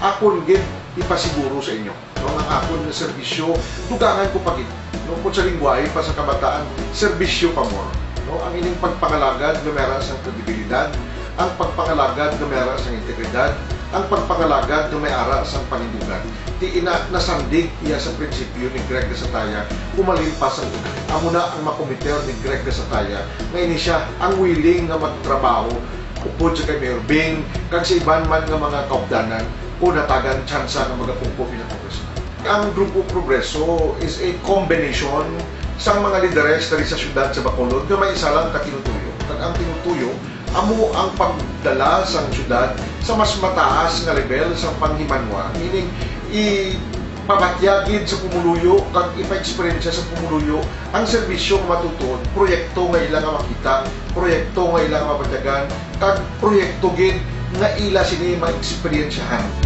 akon gid ipasiguro sa inyo. No, ang akon na serbisyo, dugangan ko pagit. No, kung sa lingwahe pa sa kabataan, serbisyo pa more. No, ang ining pagpangalagad na meron sa kredibilidad, ang pagpangalagad na meron sa integridad, ang pagpangalagad na may ara sa panindugan. Di ina nasandig iya sa prinsipyo ni Greg de Sataya, kumalimpas ang amo na ang makomiter ni Greg de Sataya, nga ini siya ang willing na magtrabaho upod sa kay Mayor Bing, kag sa iban man nga mga kaupdanan, o natagan tsansa nga magapungko bilang congressman. Ang Grupo Progreso is a combination sa mga lideres dali sa syudad sa Bacolod nga may isa lang ka tinutuyo. Kag ang tinutuyo, amo ang pagdala sa syudad sa mas mataas nga level sa panghimanwa. Meaning, i pabatyagid sa pumuluyo kag ipa-experience sa pumuluyo ang serbisyo nga matutuon proyekto nga ilang nga makita proyekto nga ilang nga mabatyagan kag proyekto gid nga ila sini ma-experiensyahan